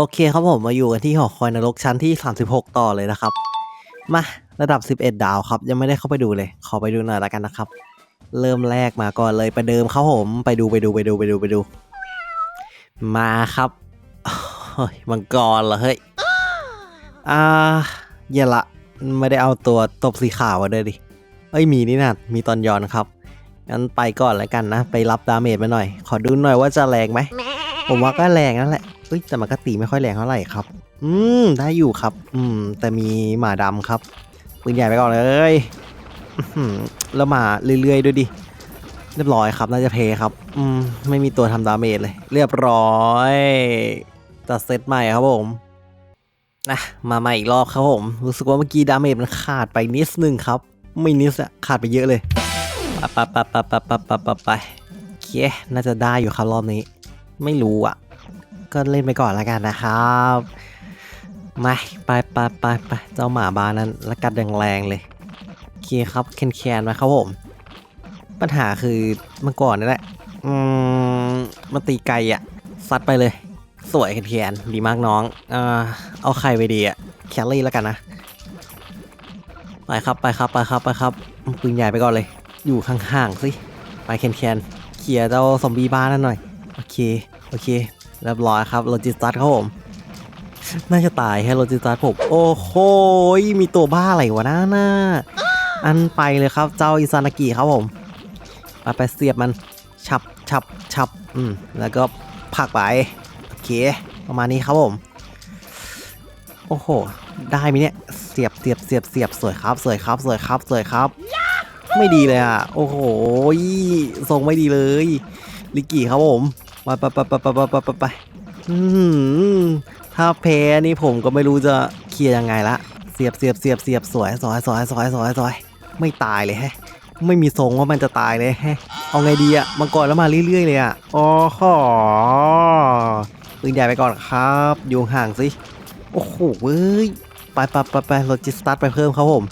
โอเคครับผมมาอยู่กันที่หอคอยนรกชั้นที่ 36 ต่อเลยนะครับ มาระดับ 11 ดาวครับ ยังไม่ได้เข้าไปดูเลย ขอไปดูหน่อยละกันนะครับ เริ่มแรกมาก่อนเลยไปเดิมครับผม ไปดูไปดูไปดูไปดูไปดู มาครับเฮ้ยมังกรเหรอเฮ้ยอ่าเหี้ยละไม่ได้เอาตัวตบสีขาวมาด้วยดิเอ้ยมีนี่นะมีตอนย้อนครับงั้นไปก่อนแล้วกันนะ ไปรับดาเมจมาหน่อย ขอดูหน่อยว่าจะแรงไหมผมว่าก็แรงนั่นแหละ เอ้ยแต่มันก็ตีไม่ค่อยแรงเท่าไหร่ครับ อืมได้อยู่ครับ อืม แต่มีหมาดำครับปืนใหญ่ไปก่อนเลยแล้วมาเรื่อยๆด้วยดิ เรียบร้อยครับน่าจะเพย์ครับ อืมไม่มีตัวทำดาเมจเลย เรียบร้อยตัดเซตใหม่ครับผมนะมาใหม่อีกรอบครับผม รู้สึกว่าเมื่อกี้ดาเมจมันขาดไปนิดนึงครับ ไม่นิดอะขาดไปเยอะเลยไปไปไปไปไปไปไปไปโอเคน่าจะได้อยู่ครับรอบนี้ ไม่รู้อะ ก็เล่นไปก่อนแล้วกันนะครับมาไปไปไปไปเจ้าหมาบานั้นละกัดแรงๆเลยโอเคครับแคนแคนมาครับผม ปัญหาคือเมื่อก่อนนี่แหละอืมมันตีไกลอะซัดไปเลย สวยแคนแคนดีมากน้องเอ่าเอาใครไปดีอะแคลรี่แล้วกันนะ ไปครับไปครับไปครับไปครับปืนใหญ่ไปก่อนเลย อยู่ห่างๆสิไปแคนแคนเคลียร์เจ้าซอมบี้บ้านนั่นหน่อยโอเคโอเค เรียบร้อยครับโลจิสตัสครับผมน่าจะตายให้โลจิสตัสผม โอ้โหมีตัวบ้าอะไรวะน้าน่าอันไปเลยครับเจ้าอิซานากิครับผมไปไปเสียบมันฉับฉับฉับอืมแล้วก็ผลักไปโอเคประมาณนี้ครับผม โอ้โห ได้ไหมเนี่ย เสียบเสียบเสียบเสียบสวยครับ สวยครับ สวยครับสวยครับ ไม่ดีเลยอะ โอ้โหทรงไม่ดีเลย ลิกกี้ครับผม ไปไปไปไปไปไปไปไปไปอืมถ้าแพ้นี่ผมก็ไม่รู้จะเคลียร์ยังไงละ เสียบเสียบเสียบเสียบสวยสวยสวยสวยสวยสวยไม่ตายเลยแฮะ ไม่มีทรงว่ามันจะตายเลยแฮะ เอาไงดีอะมังกรแล้วมาเรื่อยๆเลยอะอ๋อขอปืนใหญ่ไปก่อนครับอยู่ห่างสิ โอ้โหเว้ย ไปไปไปไปโลจิสตัสไปเพิ่มครับผม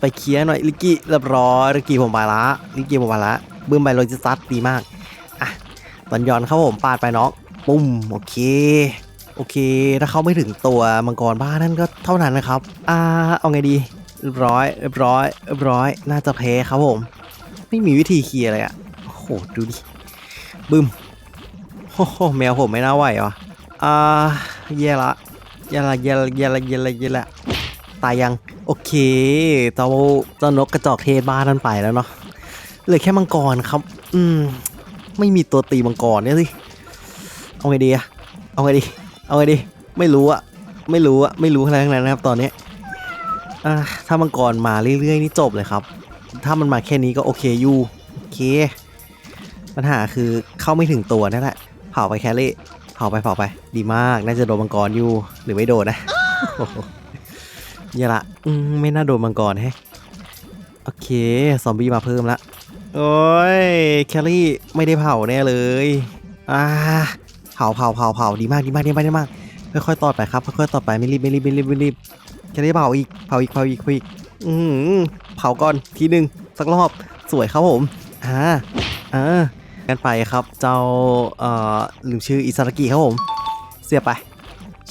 ไปเคลียร์หน่อยลิกกี้เรียบร้อยลิกกี้ผมไปละลิกกี้ผมไปละบึ้มไปโลจิสตัสดีมาก ตอนย้อนเข้าผมปาดไปน้องปุ้มโอเค โอเค ถ้าเขาไม่ถึงตัวมังกรบ้านั่นก็เท่านั้นนะครับ อ่าเอาไงดีเรียบร้อยเรียบร้อยเรียบร้อยน่าจะแพ้ครับผม ไม่มีวิธีเคลียร์เลยอะโอ้โหดูดิบึ้มโอ้โหแมวผมไม่น่าไหววะอ่าแย่ละแย่ละแย่ละแย่ละแย่ละแย่ละตายยังโอเคเจ้าเจ้านกกระจอกเทศบ้านนั้นไปแล้วเนาะเหลือแค่มังกรครับ อืม ไม่มีตัวตีมังกรเนี่ยสิ เอาไงดีอะเอาไงดี เอาไงดี ไม่รู้อะไม่รู้อะไม่รู้อะไรทั้งนั้นนะครับ ตอนนี้ถ้ามังกรมาเรื่อยๆนี่จบเลยครับ ถ้ามันมาแค่นี้ก็โอเคอยู่โอเค ปัญหาคือเข้าไม่ถึงตัวนั่นแหละ เผาไปแครี่ เผาไปเผาไป ดีมาก น่าจะโดนมังกรอยู่หรือไม่โดนนะโอ้โหเหี้ยละไม่น่าโดนมังกรแฮะโอเค ซอมบี้มาเพิ่มละ โอ้ยแคลรี่ไม่ได้เผาแน่เลยอ่าเผาเผาเผาเผาดีมากดีมากดีมากดีมากค่อยๆต่อไปครับค่อยๆต่อไปไม่รีบไม่รีบไม่รีบไม่รีบแคลรี่เผาอีกเผาอีกเผาอีกเผาอีกอือหือเผาก่อนทีหนึ่งสักรอบสวยครับผมอ่าอ่ากันไปครับเจ้าเอ่อลืมชื่ออิซารากิครับผม เสียบไป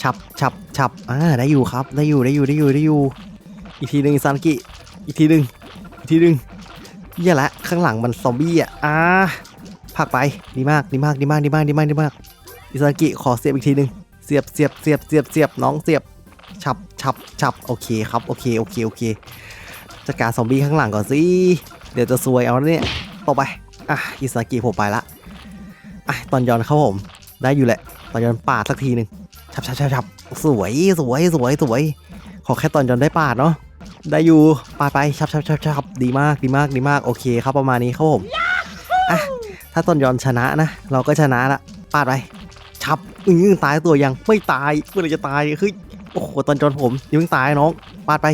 ฉับฉับฉับอ่าได้อยู่ครับได้อยู่ได้อยู่ได้อยู่ได้อยู่ อีกทีหนึ่งอิซารากิอีกทีหนึ่งอีกทีหนึ่ง เหี้ยละข้างหลังมันซอมบี้อะอ่าผักไปดีมากดีมากดีมากดีมากดีมากดีมากอิซากิขอเสียบอีกทีหนึ่งเสียบเสียบเสียบเสียบเสียบน้องเสียบฉับฉับฉับโอเคครับโอเคโอเคโอเคจัดการซอมบี้ข้างหลังก่อนสิเดี๋ยวจะซวยเอาเนี่ยต่อไปอะอิซากิผมไปละอะตอนย้อนเข้าผมได้อยู่แหละตอนย้อนปาดสักทีหนึ่งฉับฉับฉับฉับสวยสวยสวยสวยขอแค่ตอนย้อนได้ปาดเนาะ ได้อยู่ปาดไปชับชับชับชับดีมากดีมากดีมากโอเคครับประมาณนี้ครับผมอะถ้าต้นยอนชนะนะ เราก็ชนะละปาดไปชับอือตายตัวยังไม่ตายเมื่อไรจะตายเฮ้ยโอ้โหตอนจอนผมยังไม่ตายน้องปาดไป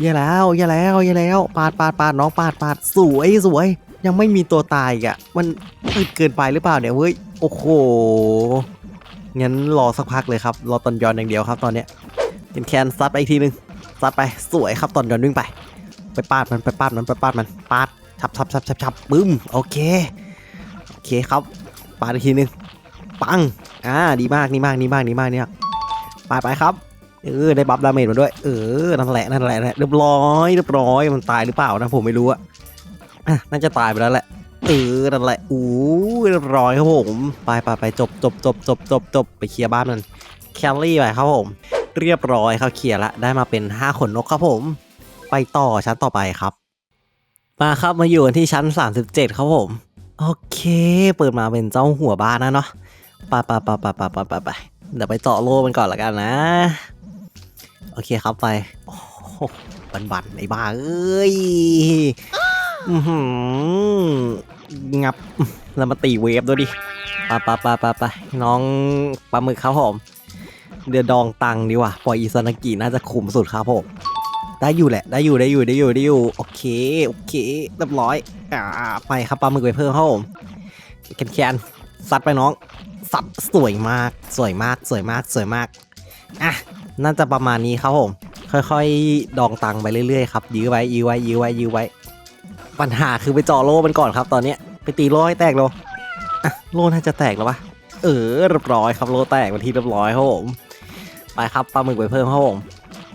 แย่แล้วแย่แล้วแย่แล้ว ปาดปาดปาดน้องปาดปาดสวยสวย ยังไม่มีตัวตายอีกอะมันอึดเกินไปหรือเปล่าเนี่ยเฮ้ยโอ้โหงั้นรอสักพักเลยครับรอตอนยอนอย่างเดียวครับตอนเนี้ยเป็นแคนซัดไปอีกทีนึง ซัดไปสวยครับตอนย้อนวิ่งไป ไปปาดมันไปปาดมันไปปาดมันปาดฉับฉับฉับฉับฉับบึ้มโอเคโอเคครับปาดอีกทีหนึงปังอ่าดีมากดีมากดีมากดีมากดีมากไปไปครับเออได้บัฟดาเมจมาด้วยเออนั่นแหละนั่นแหละเรียบร้อยเรียบร้อยมันตายหรือเปล่านะผมไม่รู้อะอะน่าจะตายไปแล้วแหละเออนั่นแหละอู้เรียบร้อยครับผมไปไปไปจบจบจบจบจบจบไปเคลียร์บ้านมันแคลรี่ไปครับผม เรียบร้อยครับเคลียร์ละได้มาเป็น 5 ขนนกครับผม ไปต่อชั้นต่อไปครับ มาครับมาอยู่ที่ชั้น 37 ครับผม โอเค เปิดมาเป็นเจ้าหัวบ้านนะเนาะปะปะปะปะปะปะปะไปเดี๋ยวไปเจาะโล่มันก่อนละกันนะ โอเคครับไปบันบันไอ้บ้าเอ้ยงับแล้วมาตีเวฟด้วยดิปะปะปะปะปะน้องปลาหมึกครับผม เดือดดองตังดีกว่าปล่อยอิซานากิน่าจะคุ้มสุดครับผมได้อยู่แหละ ได้อยู่ได้อยู่ได้อยู่ได้อยู่โอเคโอเคเรียบร้อยอ่าไปครับปลาหมึกไปเพิ่มครับผมแคนแคนซัดไปน้องซัดสวยมากสวยมากสวยมากสวยมากอะน่าจะประมาณนี้ครับผม ค่อยๆ ดองตังไปเรื่อยๆครับยื้อไว้ยื้อไว้ยื้อไว้ยื้อไว้ ปัญหาคือไปเจาะโล่มันก่อนครับตอนเนี้ยไปตีโล่ให้แตกโลอะโล่น่าจะแตกแล้วปะเออเรียบร้อยครับโล่แตกวันที่เรียบร้อยครับผม ไปครับปลาหมึกไปเพิ่มครับผม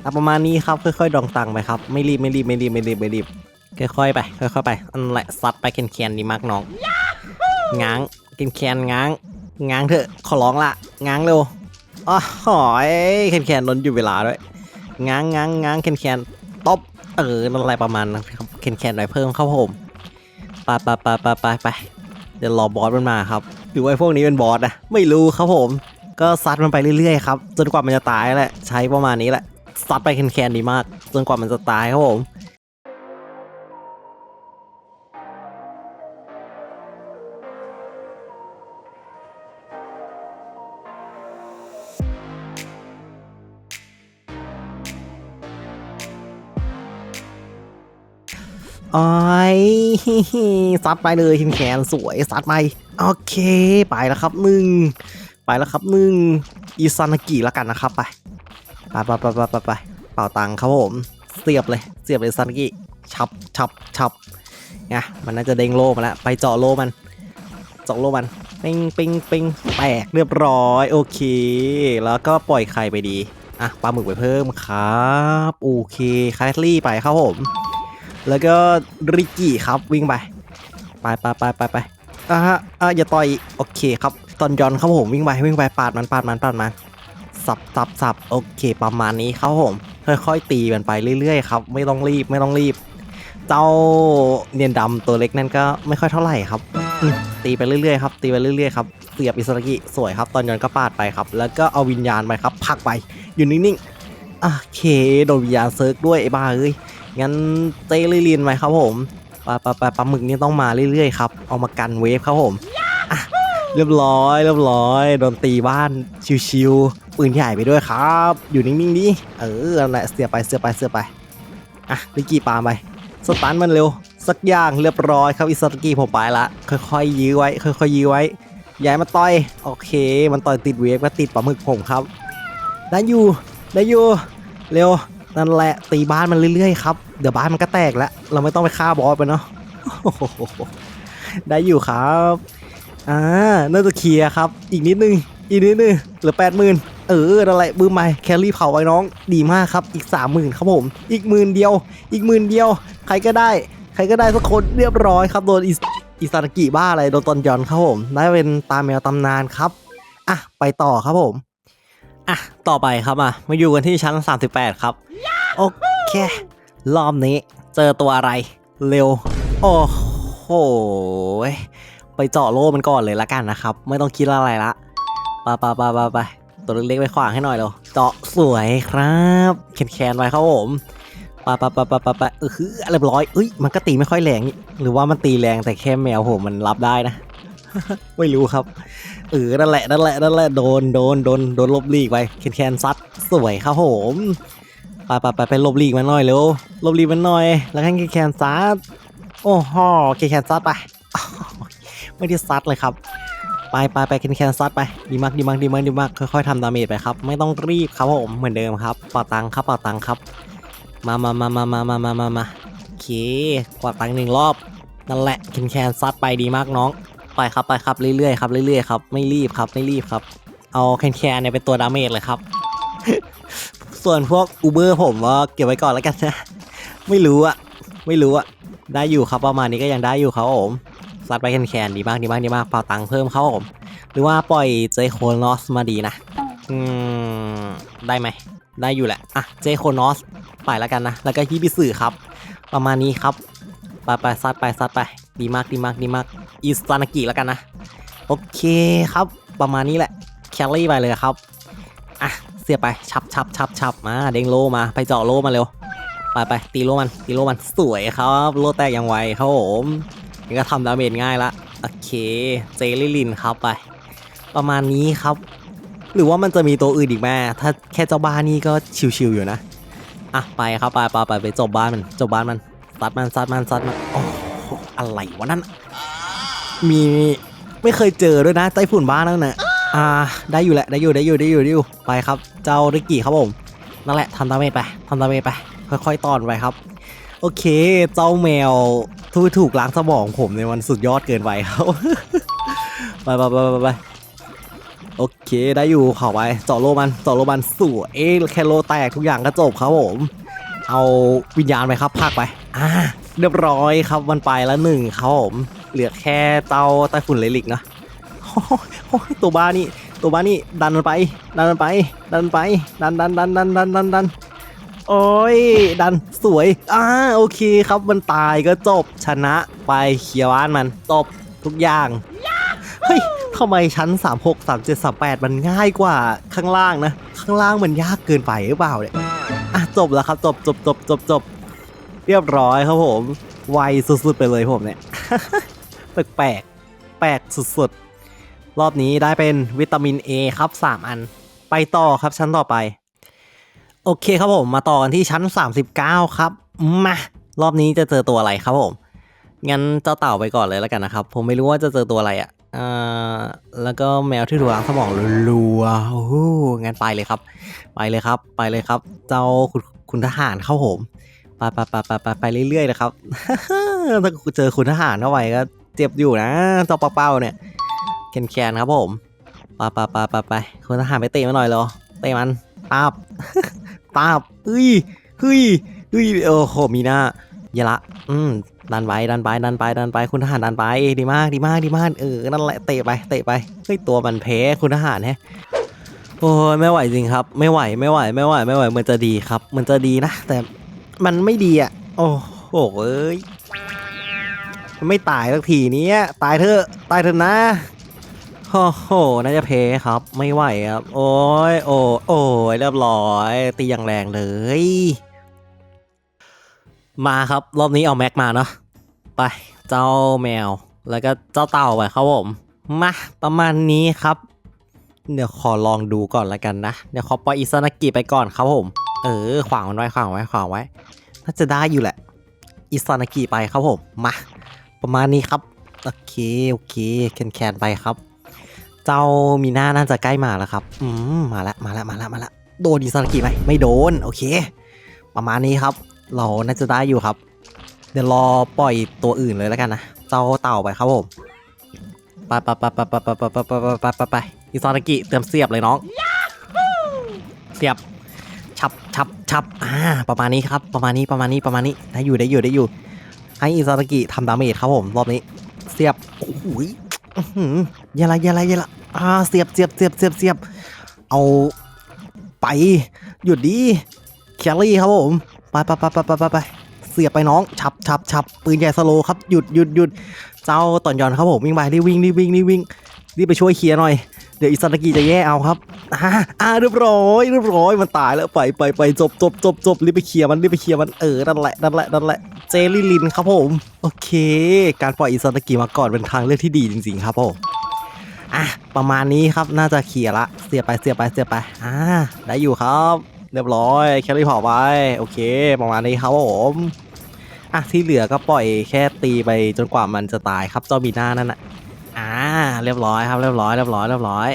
อะประมาณนี้ครับค่อยๆดองตังไปครับไม่รีบไม่รีบไม่รีบไม่รีบไม่รีบค่อยๆไปค่อยๆไปอันแหละซัดไปแคนๆดีมากน้องง้างแคนๆง้างง้างเถอะขอร้องละง้างเร็วอ๋อหอยแคนๆโดนอยู่เวลาด้วยง้างง้างง้างแคนๆตบเออนั่นอะไรประมาณนั้นครับแคนๆหน่อยเพิ่มเข้าผมไปไปไปไปไปไปเดี๋ยวรอบอสมันมาครับหรือว่าไอ้พวกนี้เป็นบอสนะไม่รู้ครับผม ก็ซัดมันไปเรื่อยๆครับจนกว่ามันจะตายแหละใช้ประมาณนี้แหละซัดไปแคนๆดีมากจนกว่ามันจะตายครับผมโอ้ยซัดไปเลยแขนสวยซัดไป โอเค ไปแล้วครับหนึ่ง ไปแล้วครับหนึ่งอีซานากิแล้วกันนะครับไปไปไปไปไปไปเป่าตังครับผมเสียบเลยเสียบเลยซานากิชับชับชับไงมันน่าจะเด้งโลมาแล้วไปเจาะโลมันเจาะโลมันปิงปิงปิงแตกเรียบร้อยโอเค แล้วก็ปล่อยไข่ไปดีอะปลาหมึกไปเพิ่มครับโอเคแคลรี่ไปครับผม แล้วก็ริกกี้ครับวิ่งไปไปไปไปไปไปอะฮะอะอย่าต่อยโอเคครับ ตอนย้อนครับผมวิ่งไปวิ่งไปปาดมันปาดมันปาดมันสับสับสับโอเค ประมาณนี้ครับผม ค่อยๆ ตีมันไปเรื่อยๆครับ ไม่ต้องรีบไม่ต้องรีบ เจ้าเนียนดำตัวเล็กนั่นก็ไม่ค่อยเท่าไหร่ครับตีไปเรื่อยๆครับตีไปเรื่อยๆครับเสียบอิสระกิสวยครับ ตอนย้อนก็ปาดไปครับ แล้วก็เอาวิญญาณไปครับผลักไปอยู่นิ่งๆอะโอเคโดนวิญญาณเซิร์กด้วยไอ้บ้าเอ้ยงั้นเต้ลิลินไว้ครับผมปลาปลาปลาปลาหมึกนี่ต้องมาเรื่อยๆครับเอามากันเวฟครับผม เรียบร้อยเรียบร้อยโดนตีบ้านชิวๆปืนใหญ่ไปด้วยครับ อยู่นิ่งๆดิเออนั่นแหละเสียไปเสียไปเสียไปอะลิกกี้ปามไปสตันมันเร็ว สักอย่างเรียบร้อยครับอิสตกี้ผมไปละค่อยๆยื้อไว้ ค่อยๆยื้อไว้ย้ายมาต่อยโอเค มันต่อยติดเวฟก็ติดปลาหมึกผมครับได้อยู่ได้อยู่เร็วนั่นแหละตีบ้านมันเรื่อยๆครับเดี๋ยวบ้านมันก็แตกแล้ว เราไม่ต้องไปฆ่าบอสไปเนาะได้อยู่ครับ อ่าน่าจะเคลียร์ครับ อีกนิดนึง อีกนิดนึง เหลือแปดหมื่นเออนั่นแหละบืมไปแคลรี่เผาไว้น้อง ดีมากครับ อีกสามหมื่นครับผม อีกหมื่นเดียว อีกหมื่นเดียว ใครก็ได้ ใครก็ได้สักคนเรียบร้อยครับ โดนอิสอิซานากิบ้าอะไร โดนตอนยอนครับผม ได้เป็นตาแมวตำนานครับ อะ ไปต่อครับผม อะ ต่อไปครับอะ มาอยู่กันที่ชั้น 38 ครับ โอเค รอบนี้ เจอตัวอะไร เร็ว โอ้โห ไปเจาะโล่มันก่อนเลยละกันนะครับ ไม่ต้องคิดอะไรละไปไปไปไปไปตัวเล็กๆไปขวางให้หน่อยเร็วเจาะสวยครับแคนแคนๆไว้ครับผมไปไปไปไปไปไปเออคือเรียบร้อยเอ้ยมันก็ตีไม่ค่อยแรงนี่หรือว่ามันตีแรงแต่แค่แมวผมมันรับได้นะไม่รู้ครับเออนั่นแหละนั่นแหละนั่นแหละโดนโดนโดนโดนลบลีกไปแคนแคนซัดสวยครับผมไปไปไปไปลบลีกมันหน่อยเร็วลบลีกมันหน่อย แล้วให้แคนแคนซัดโอ้โหแคนแคนซัดไป ไม่ได้ซัดเลยครับ ไปไปไปแคนแคนซัดไปดีมากดีมากดีมากดีมากค่อยๆทำดาเมจไปครับ ไม่ต้องรีบครับผมเหมือนเดิมครับเป่าตังค์ครับเป่าตังค์ครับ มามามามามามามามามาโอเคกวาตังค์หนึ่งรอบนั่นแหละแคนแคนซัดไปดีมากน้องไปครับไปครับเรื่อยๆครับเรื่อยๆครับไม่รีบครับไม่รีบครับ เอาแคนแคนเนี่ยเป็นตัวดาเมจเลยครับ ส่วนพวกอูเบอร์ผมว่าเก็บไว้ก่อนแล้วกันนะ ไม่รู้อะไม่รู้อะได้อยู่ครับประมาณนี้ก็ยังได้อยู่ครับผม ซัดไปแคนแคนดีมากดีมากดีมากเป่าตังค์เพิ่มครับผม หรือว่าปล่อยเจโคนอสมาดีนะ อืม ได้ไหม ได้อยู่แหละ อะ เจโคนอสไปแล้วกันนะ แล้วก็ฮิบิสึครับ ประมาณนี้ครับ ไปไปซัดไปซัดไปดีมากดีมากดีมากอิสตานากิแล้วกันนะ โอเคครับ ประมาณนี้แหละแคลรี่ไปเลยครับ อะ เสียไปชับชับชับชับมาเด้งโลมาไปเจาะโลมาเร็วไปไปตีโลมันตีโลมันสวยครับ โลแตกอย่างไวครับผม นี่ก็ทำดาเมจง่ายละ โอเคเจลิลินครับไป ประมาณนี้ครับ หรือว่ามันจะมีตัวอื่นอีกแม่ถ้าแค่เจ้าบ้านนี่ก็ชิวๆอยู่นะ อะไปครับไปไปไปไปจบบ้านมันจบบ้านมันซัดมันซัดมันซัดมันโอ้อะไรวะนั่น มีไม่เคยเจอด้วยนะไต้ฝุ่นบ้านนั่นนะอ่าได้อยู่แหละได้อยู่ได้อยู่ได้อยู่ได้อยู่ไปครับ เจ้าริกกี้ครับผมนั่นแหละทำดาเมจไปทำดาเมจไป ค่อยๆตอนไปครับ โอเค เจ้าแมว ทูถูกล้างสมองผมในวันสุดยอดเกินไปครับไปไปไปไปไปโอเคได้อยู่เข่าไปเจาะโลมันเจาะโลมันสวยแคโลแตกทุกอย่างก็จบครับผม เอาวิญญาณไปครับพากไปอ่าเรียบร้อยครับมันไปแล้วหนึ่งครับผมเหลือแค่เตาไต้ฝุ่นเลลิกนะโอ้ตัวบ้านี่ตัวบ้านี่ดันมันไป ดันมันไป ดันมันไป ดันดันดันดันดันดันดัน โอ้ย ดันสวย อ่า โอเคครับมันตายก็จบชนะไปเคลียร์บ้านมันจบทุกอย่าง เฮ้ยทำไมชั้น 36 37 38 มันง่ายกว่าข้างล่างนะ ข้างล่างมันยากเกินไปหรือเปล่าเนี่ย อะ จบแล้วครับ จบจบจบจบจบเรียบร้อยครับผม ไวสุดๆไปเลยผมเนี่ย แปลกแปลกแปลกสุดๆ รอบนี้ได้เป็นวิตามิน A ครับ 3 อัน ไปต่อครับชั้นต่อไป โอเคครับผมมาต่อกันที่ชั้น 39 ครับ มารอบนี้จะเจอตัวอะไรครับผม งั้นเจ้าเต่าไปก่อนเลยแล้วกันนะครับ ผมไม่รู้ว่าจะเจอตัวอะไรอะ่ะอ่าแล้วก็แมวที่ถูกล้างสมองรัวๆโอ้โหงั้นไปเลยครับ ไปเลยครับ ไปเลยครับ เจ้าคุณคุณทหารเข้าผมไปไปไปไปไปไปเรื่อยๆนะครับ ถ้าเจอคุณทหารเข้าไปก็เจ็บอยู่นะเจ้าเป้าเนี่ยแคนแคนๆครับผมไปไปไปไปไปคุณทหารไปเตะมาหน่อยเหรอเตะมันปาบ ปาบเฮ้ยเฮ้ยเฮ้ยโอ้โหมีหน้าเยอะละ อืมดันไปดันไปดันไปดันไปคุณทหารดันไปดีมากดีมากดีมากเออนั่นแหละเตะไปเตะไปเฮ้ยตัวมันแพ้คุณทหารแฮะโอ้ยไม่ไหวจริงครับ ไม่ไหวไม่ไหวไม่ไหวไม่ไหวมันจะดีครับ มันจะดีนะ แต่มันไม่ดีอะ โอ้โหเอ้ยมันไม่ตายสักทีนี้ตายเถอะตายเถอะนะ โอ้โหน่าจะเพครับ ไม่ไหวครับ โอ้ยโอ้โอ้ยเรียบร้อย ตีอย่างแรงเลย มาครับ รอบนี้เอาแม็กมาเนาะ ไป เจ้าแมว แล้วก็เจ้าเต่าไปครับผม มา ประมาณนี้ครับ เดี๋ยวขอลองดูก่อนละกันนะ เดี๋ยวขอปล่อยอิซานากิไปก่อนครับผม เออ ขวางมันไว้ ขวางไว้ ขวางไว้ น่าจะได้อยู่แหละ อิซานากิไปครับผม มา ประมาณนี้ครับ โอเค โอเค แคนแคนไปครับ เจ้ามีหน้าน่าจะใกล้มาแล้วครับ อืมมาละมาละมาละมาละโดนอิซานากิไหมไม่โดน โอเค ประมาณนี้ครับ เราน่าจะได้อยู่ครับ เดี๋ยวรอปล่อยตัวอื่นเลยแล้วกันนะ เจ้าเต่าไปครับผมไปไปไปไปไปไปไปไปไปไปไปไปอิซานากิเตรียมเสียบเลยน้อง เสียบชับชับชับอ่าประมาณนี้ครับ ประมาณนี้ประมาณนี้ประมาณนี้ได้อยู่ได้อยู่ได้อยู่ ให้อิซานากิทำดาเมจครับผมรอบนี้ เสียบโอ้ย อื้อหืออยาละอยาละอยาละอ่าเสียบเสียบเสียบเสียบเสียบเอาไป หยุดดีแคลรี่ครับผมไปไปไปไปไปไปเสียบไปน้องฉับฉับฉับปืนใหญ่สโลครับหยุดหยุดหยุดเจ้าตอนยอนครับผมวิ่งไปรีวิ่งรีวิ่งรีวิ่งรีบไปช่วยเคลียร์หน่อย เดี๋ยวอิซานากิจะแย่เอาครับอ่าอ่าเรียบร้อยเรียบร้อยมันตายแล้วไปไปไปจบจบจบจบรีบไปเคลียร์มันรีบไปเคลียร์มันเออนั่นแหละนั่นแหละนั่นแหละเจลลิลินครับผมโอเค การปล่อยอิซานากิมาก่อนเป็นทางเลือกที่ดีจริงๆครับผมอะประมาณนี้ครับน่าจะเคลียร์ละเสียไปเสียไปเสียไปอ่าได้อยู่ครับ เรียบร้อยแคลรี่เผาไปโอเค ประมาณนี้ครับผมอะที่เหลือก็ปล่อยแค่ตีไปจนกว่ามันจะตายครับเจ้าบีหน่านั่นน่ะ เรียบร้อยครับ เรียบร้อย เรียบร้อย เรียบร้อย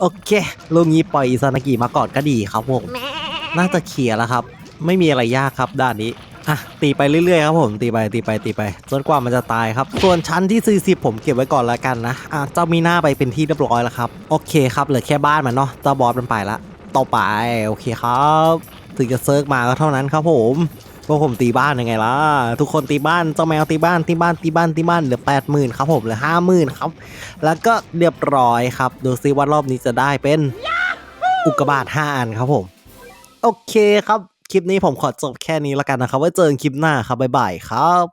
โอเค ลูกนี้ปล่อยอิซานากิมาก่อนก็ดีครับผม น่าจะเคลียร์แล้วครับ ไม่มีอะไรยากครับด้านนี้ อะ ตีไปเรื่อยๆครับผม ตีไป ตีไป ตีไป จนกว่ามันจะตายครับ ส่วนชั้นที่ 40 ผมเก็บไว้ก่อนแล้วกันนะ อะ เจ้ามีหน้าไปเป็นที่เรียบร้อยแล้วครับ โอเคครับเหลือแค่บ้านมันเนาะ เจ้าบอสมันไปละ ต่อไป โอเคครับ ถึงจะเซิร์กมาก็เท่านั้นครับผม พวกผมตีบ้านยังไงล่ะ ทุกคนตีบ้านเจ้าแมวตีบ้านตีบ้านตีบ้านตีบ้านเหลือแปดหมื่นครับผมเหลือห้าหมื่นครับ แล้วก็เรียบร้อยครับ ดูซิว่ารอบนี้จะได้เป็นอุกกาบาต5อันครับผม โอเคครับ คลิปนี้ผมขอจบแค่นี้แล้วกันนะครับ ไว้เจอกันคลิปหน้าครับบ๊ายบายครับ